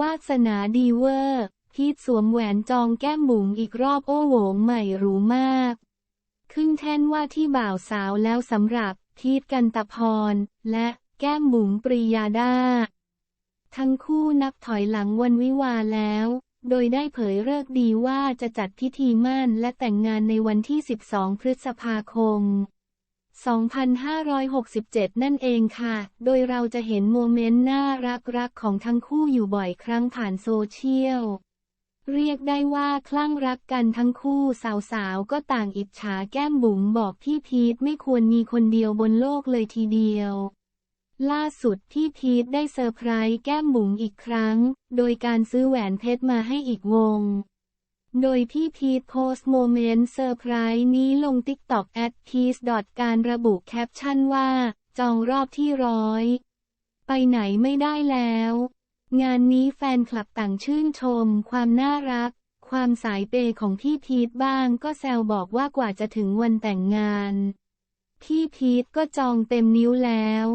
วาสนาดีเวอร์ พีทสวมแหวนจองแก้มบุ๋งอีกรอบโอ้โหงใหม่หรูมาก ขึ้นแท่นว่าที่บ่าวสาวแล้วสำหรับพีทกันตะพร และแก้มบุ๋งปรียาดา ทั้งคู่นับถอยหลังวันวิวาแล้ว โดยได้เผยเลิกดีว่าจะจัดพิธีมั่นและแต่งงานในวันที่ 12 พฤษภาคม 2567 นั่นเองค่ะ โดยเราจะเห็นโมเมนต์น่ารักๆของทั้งคู่อยู่บ่อยครั้งผ่านโซเชียล เรียกได้ว่าคลั่งรักกันทั้งคู่สาวๆ ก็ต่างอิจฉาแก้มบุ๋มบอกพี่พีทไม่ควรมีคนเดียวบนโลกเลยทีเดียว ล่าสุดพี่พีทได้เซอร์ไพรส์แก้มบุ๋มอีกครั้ง โดยการซื้อแหวนเพชรมาให้อีกวง โดยพี่พีทโพสต์โมเมนต์เซอร์ไพรส์นี้ลง TikTok at peace การระบุแคปชั่นว่า จองรอบที่ร้อย ไปไหนไม่ได้แล้ว งานนี้แฟนคลับต่างชื่นชม ความน่ารัก ความสายเปย์ของพี่พีทบ้างก็แซวบอกว่ากว่าจะถึงวันแต่งงาน พี่พีทก็จองเต็มนิ้วแล้ว